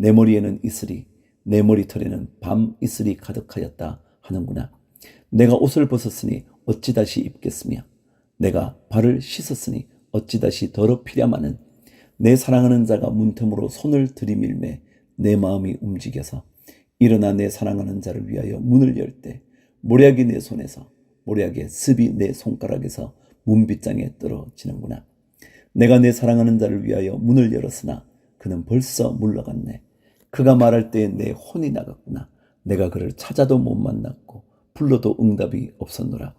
내 머리에는 이슬이 내 머리털에는 밤 이슬이 가득하였다 하는구나. 내가 옷을 벗었으니 어찌 다시 입겠으며 내가 발을 씻었으니 어찌 다시 더럽히랴마는 내 사랑하는 자가 문틈으로 손을 들이밀매 내 마음이 움직여서 일어나 내 사랑하는 자를 위하여 문을 열 때 모략이 내 손에서 모략의 습이 내 손가락에서 문빗장에 떨어지는구나. 내가 내 사랑하는 자를 위하여 문을 열었으나 그는 벌써 물러갔네 그가 말할 때에 내 혼이 나갔구나 내가 그를 찾아도 못 만났고 불러도 응답이 없었노라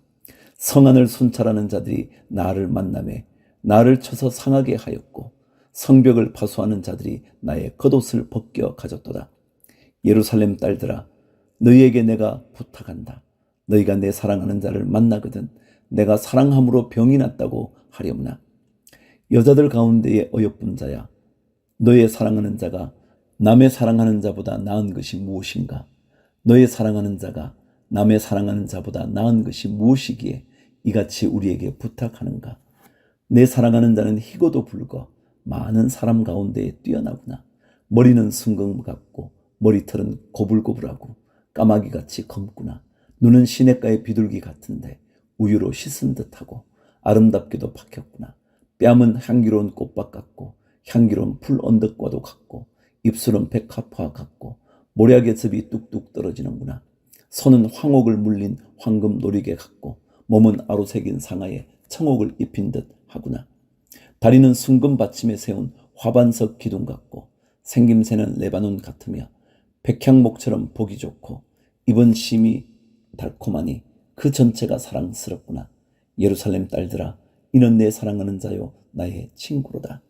성안을 순찰하는 자들이 나를 만남에 나를 쳐서 상하게 하였고 성벽을 파수하는 자들이 나의 겉옷을 벗겨 가졌도다. 예루살렘 딸들아 너희에게 내가 부탁한다. 너희가 내 사랑하는 자를 만나거든 내가 사랑함으로 병이 났다고 하려무나 여자들 가운데의 어여쁜 자야 너의 사랑하는 자가 남의 사랑하는 자보다 나은 것이 무엇인가? 너의 사랑하는 자가 남의 사랑하는 자보다 나은 것이 무엇이기에 이같이 우리에게 부탁하는가? 내 사랑하는 자는 희고도 붉어 많은 사람 가운데에 뛰어나구나. 머리는 순금 같고 머리털은 고불고불하고 까마귀같이 검구나. 눈은 시냇가의 비둘기 같은데 우유로 씻은 듯하고 아름답게도 박혔구나. 뺨은 향기로운 꽃밭 같고 향기로운 풀 언덕과도 같고 입술은 백합화 같고 모략의 즙이 뚝뚝 떨어지는구나 손은 황옥을 물린 황금 놀이개 같고 몸은 아로새긴 상하에 청옥을 입힌 듯 하구나 다리는 순금 받침에 세운 화반석 기둥 같고 생김새는 레바논 같으며 백향목처럼 보기 좋고 입은 심이 달콤하니 그 전체가 사랑스럽구나. 예루살렘 딸들아 이는 내 사랑하는 자요 나의 친구로다.